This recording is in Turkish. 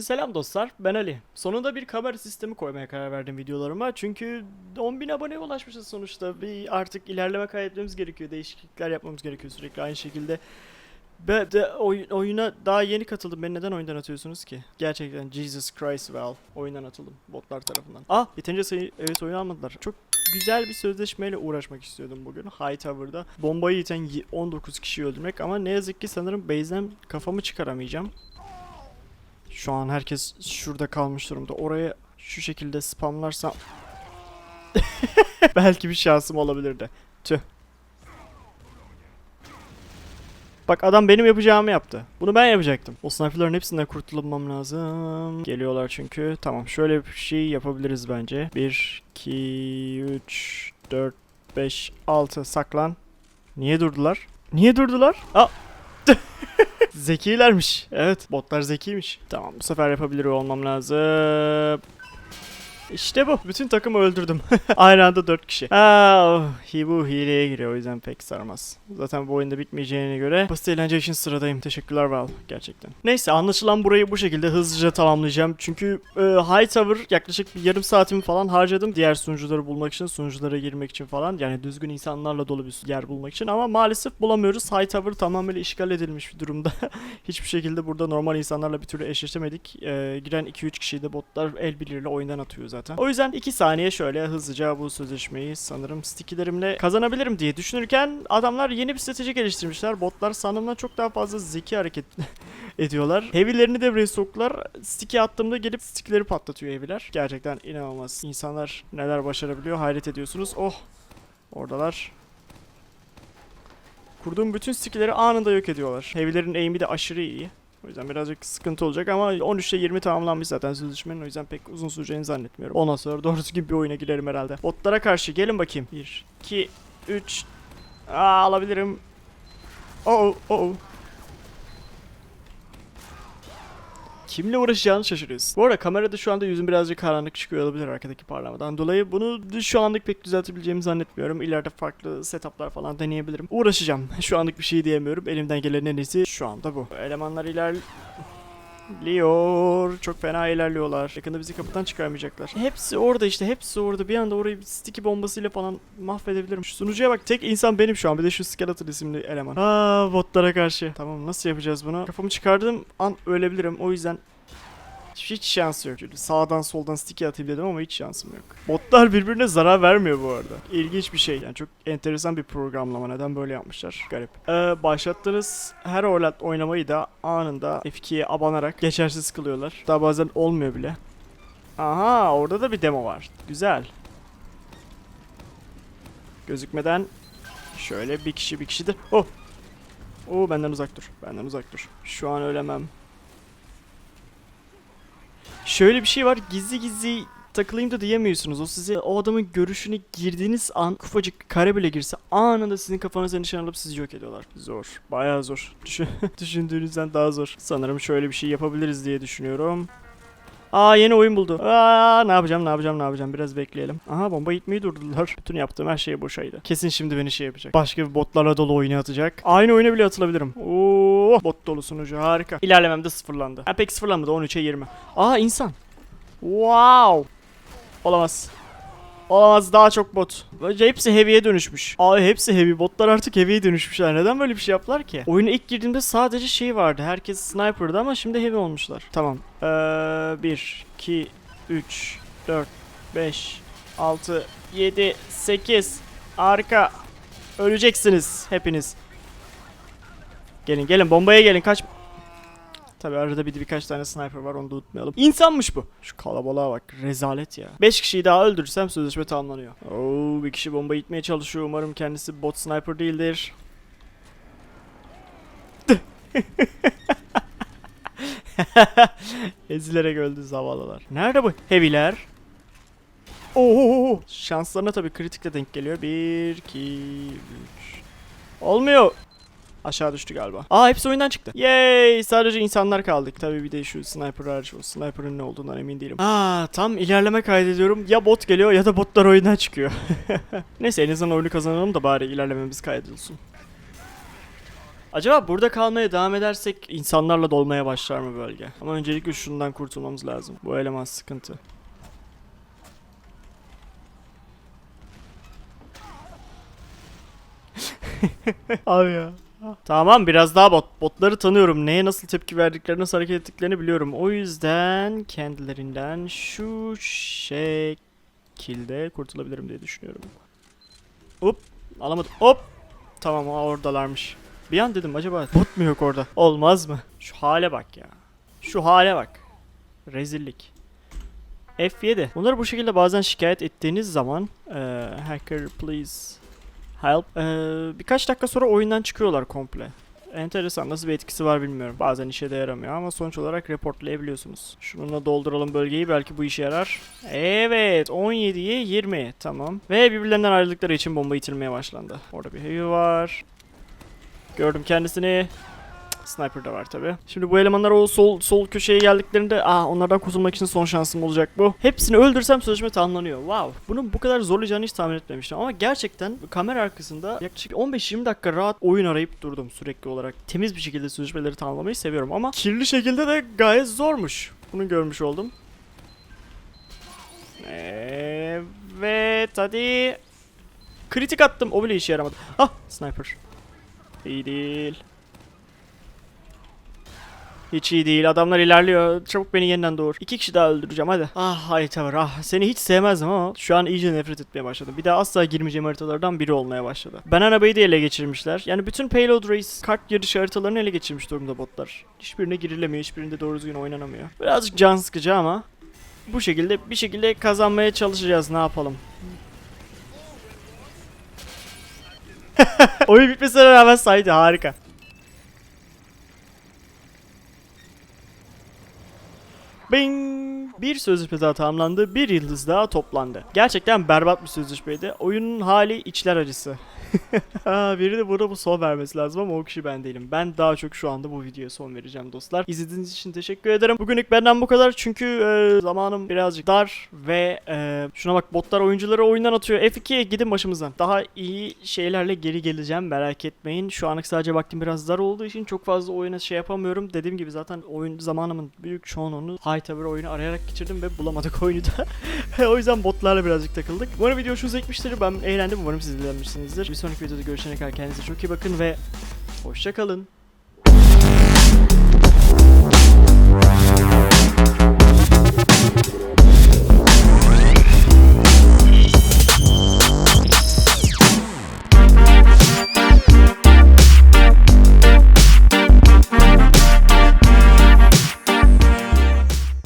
Selam dostlar, ben Ali. Sonunda bir kamera sistemi koymaya karar verdim videolarıma. Çünkü 10.000 aboneye ulaşmışız sonuçta. Bir artık ilerleme kaydetmemiz gerekiyor. Değişiklikler yapmamız gerekiyor sürekli aynı şekilde. Ben de oyun, oyuna daha yeni katıldım. Beni neden oyundan atıyorsunuz ki? Gerçekten Jesus Christ Val. Oyundan atıldım botlar tarafından. Ah yeterince sayı evet oyun almadılar. Çok güzel bir sözleşmeyle uğraşmak istiyordum bugün Hightower'da. Bombayı iten y- 19 kişiyi öldürmek ama ne yazık ki sanırım base'den kafamı çıkaramayacağım. Şu an herkes şurada kalmış durumda. Oraya şu şekilde spamlarsam belki bir şansım olabilirdi. Tüh. Bak adam benim yapacağımı yaptı. Bunu ben yapacaktım. O sniperların hepsinden kurtulmam lazım. Geliyorlar çünkü. Tamam şöyle bir şey yapabiliriz bence. 1, 2, 3, 4, 5, 6 saklan. Niye durdular? Niye durdular? Aa. Zekilermiş. Evet botlar zekiymiş. Tamam bu sefer yapabilir olmam lazım. İşte bu. Bütün takımı öldürdüm. Aynı anda 4 kişi. Aa, oh, bu hileye giriyor o yüzden pek sarmaz. Zaten bu oyunda bitmeyeceğine göre basit eğlence için sıradayım. Teşekkürler Val gerçekten. Neyse anlaşılan burayı bu şekilde hızlıca tamamlayacağım. Çünkü e, Hightower yaklaşık bir yarım saatimi falan harcadım. Diğer sunucuları bulmak için, sunuculara girmek için falan. Yani düzgün insanlarla dolu bir yer bulmak için. Ama maalesef bulamıyoruz. Hightower tamamıyla işgal edilmiş bir durumda. Hiçbir şekilde burada normal insanlarla bir türlü eşleşemedik. E, giren 2-3 kişiyi de botlar el birliğiyle oyundan atıyor zaten. O yüzden 2 saniye şöyle hızlıca bu sözleşmeyi sanırım stickylerimle kazanabilirim diye düşünürken adamlar yeni bir strateji geliştirmişler. Botlar sandığımdan çok daha fazla zeki hareket ediyorlar. Heavy'lerini devreye soktular. Sticky attığımda gelip stickleri patlatıyor heavy'ler. Gerçekten inanılmaz. İnsanlar neler başarabiliyor hayret ediyorsunuz. Oh! Oradalar. Kurduğum bütün stickleri anında yok ediyorlar. Heavy'lerin aim'i de aşırı iyi. O yüzden birazcık sıkıntı olacak ama 13'te 20 tamamlanmış zaten sözleşmenin o yüzden pek uzun süreceğini zannetmiyorum. Ondan sonra doğru düzgün bir oyuna girerim herhalde. Botlara karşı gelin bakayım. 1, 2, 3. Aa alabilirim. Oh oh. Kimle uğraşacağını şaşırıyorsun. Bu arada kamerada şu anda yüzüm birazcık karanlık çıkıyor olabilir arkadaki parlamadan dolayı. Bunu şu anlık pek düzeltebileceğimi zannetmiyorum. İleride farklı setuplar falan deneyebilirim. Uğraşacağım. Şu anlık bir şey diyemiyorum. Elimden gelen en iyisi şu anda bu. Elemanlar ilerliyor. Çok fena ilerliyorlar. Yakında bizi kapıdan çıkarmayacaklar. Hepsi orada işte. Hepsi orada. Bir anda orayı bir sticky bombasıyla falan mahvedebilirim. Şu sunucuya bak. Tek insan benim şu an. Bir de şu Skeleton isimli eleman. Aa botlara karşı. Tamam nasıl yapacağız bunu? Kafamı çıkardığım an ölebilirim. O yüzden hiç şans yok. Şöyle sağdan soldan sticky dedim ama hiç şansım yok. Botlar birbirine zarar vermiyor bu arada. İlginç bir şey. Yani çok enteresan bir programlama. Neden böyle yapmışlar? Garip. Ee, başlattığınız her oylat oynamayı da anında F2'ye abanarak geçersiz kılıyorlar. Daha bazen olmuyor bile. Aha orada da bir demo var. Güzel. Gözükmeden şöyle bir kişi bir kişi de... Oh! Oo benden uzak dur. Benden uzak dur. Şu an ölemem. Şöyle bir şey var. Gizli gizli takılayım da diyemiyorsunuz. O size o adamın görüşüne girdiğiniz an ufacık kare bile girse anında sizin kafanıza nişan alıp sizi yok ediyorlar. Zor. Bayağı zor. Düşün Düşündüğünüzden daha zor. Sanırım şöyle bir şey yapabiliriz diye düşünüyorum. Aa yeni oyun buldu. Aa ne yapacağım ne yapacağım ne yapacağım biraz bekleyelim. Aha bomba gitmeyi durdurdular. Bütün yaptığım her şey boşaydı. Kesin şimdi beni şey yapacak. Başka bir botlarla dolu oyuna atacak. Aynı oyuna bile atılabilirim. Oo bot dolu sunucu harika. İlerlemem de sıfırlandı. Ha pek sıfırlanmadı 13'e 20. Aa insan. Wow. Olamaz. Olamaz daha çok bot. Böylece hepsi heavy'ye dönüşmüş. Aa hepsi heavy. Botlar artık heavy'ye dönüşmüşler. Neden böyle bir şey yaptılar ki? Oyuna ilk girdiğimde sadece şey vardı. Herkes sniper'dı ama şimdi heavy olmuşlar. Tamam. Ee, 1, 2, 3, 4, 5, 6, 7, 8. Harika. Öleceksiniz hepiniz. Gelin gelin bombaya gelin kaç. Tabi arada bir birkaç tane sniper var onu da unutmayalım. İnsanmış bu. Şu kalabalığa bak rezalet ya. 5 kişiyi daha öldürürsem sözleşme tamamlanıyor. Oo bir kişi bomba itmeye çalışıyor. Umarım kendisi bot sniper değildir. Ezilerek öldü zavallılar. Nerede bu heavy'ler? Oo, şanslarına tabii kritikle denk geliyor. 1 2 3 Olmuyor. Aşağı düştü galiba. Aa hepsi oyundan çıktı. Yay! Sadece insanlar kaldık. Tabii bir de şu sniper hariç. O sniper'ın ne olduğundan emin değilim. Aa tam ilerleme kaydediyorum. Ya bot geliyor ya da botlar oyundan çıkıyor. Neyse en azından oyunu kazanalım da bari ilerlememiz kaydedilsin. Acaba burada kalmaya devam edersek insanlarla dolmaya başlar mı bölge? Ama öncelikle şundan kurtulmamız lazım. Bu eleman sıkıntı. Abi ya. Tamam biraz daha bot. Botları tanıyorum. Neye nasıl tepki verdiklerini, nasıl hareket ettiklerini biliyorum. O yüzden kendilerinden şu şekilde kurtulabilirim diye düşünüyorum. Hop. Alamadım. Hop. Tamam oradalarmış. Bir an dedim acaba bot mu yok orada? Olmaz mı? Şu hale bak ya. Şu hale bak. Rezillik. F7. Bunları bu şekilde bazen şikayet ettiğiniz zaman eee, hacker please help eee, birkaç dakika sonra oyundan çıkıyorlar komple. Enteresan nasıl bir etkisi var bilmiyorum. Bazen işe de yaramıyor ama sonuç olarak reportlayabiliyorsunuz. Şununla dolduralım bölgeyi belki bu işe yarar. Evet 17'ye 20 tamam. Ve birbirlerinden ayrıldıkları için bomba itilmeye başlandı. Orada bir heavy var. Gördüm kendisini. Sniper da var tabi. Şimdi bu elemanlar o sol sol köşeye geldiklerinde ah onlardan kurtulmak için son şansım olacak bu. Hepsini öldürsem sözleşme tamamlanıyor. Wow. Bunun bu kadar zorlayacağını hiç tahmin etmemiştim. Ama gerçekten kamera arkasında yaklaşık 15-20 dakika rahat oyun arayıp durdum sürekli olarak. Temiz bir şekilde sözleşmeleri tamamlamayı seviyorum ama kirli şekilde de gayet zormuş. Bunu görmüş oldum. Evet hadi. Kritik attım. O bile işe yaramadı. Ah sniper. İyi değil. Hiç iyi değil. Adamlar ilerliyor. Çabuk beni yeniden doğur. İki kişi daha öldüreceğim hadi. Ah Hightower ah. Seni hiç sevmezdim ama şu an iyice nefret etmeye başladım. Bir daha asla girmeyeceğim haritalardan biri olmaya başladı. Ben arabayı da ele geçirmişler. Yani bütün Payload Race kart yarışı haritalarını ele geçirmiş durumda botlar. Hiçbirine girilemiyor. Hiçbirinde doğru düzgün oynanamıyor. Birazcık can sıkıcı ama bu şekilde bir şekilde kazanmaya çalışacağız. Ne yapalım? Oyun bitmesine rağmen saydı harika. Bing! Bir sözleşme daha tamamlandı, bir yıldız daha toplandı. Gerçekten berbat bir sözleşmeydi. Oyunun hali içler acısı. Biri de burada bu son vermesi lazım ama o kişi ben değilim. Ben daha çok şu anda bu videoya son vereceğim dostlar. İzlediğiniz için teşekkür ederim. Bugünlük benden bu kadar çünkü e, zamanım birazcık dar ve e, şuna bak botlar oyuncuları oyundan atıyor. F2'ye gidin başımızdan. Daha iyi şeylerle geri geleceğim merak etmeyin. Şu anlık sadece vaktim biraz dar olduğu için çok fazla oyuna şey yapamıyorum. Dediğim gibi zaten oyun zamanımın büyük çoğunluğunu Hightower oyunu arayarak geçirdim ve bulamadık oyunu da. o yüzden botlarla birazcık takıldık. Umarım video hoşunuza gitmiştir. Ben eğlendim. Umarım siz eğlenmişsinizdir. Bir sonraki videoda görüşene kadar kendinize çok iyi bakın ve hoşça kalın.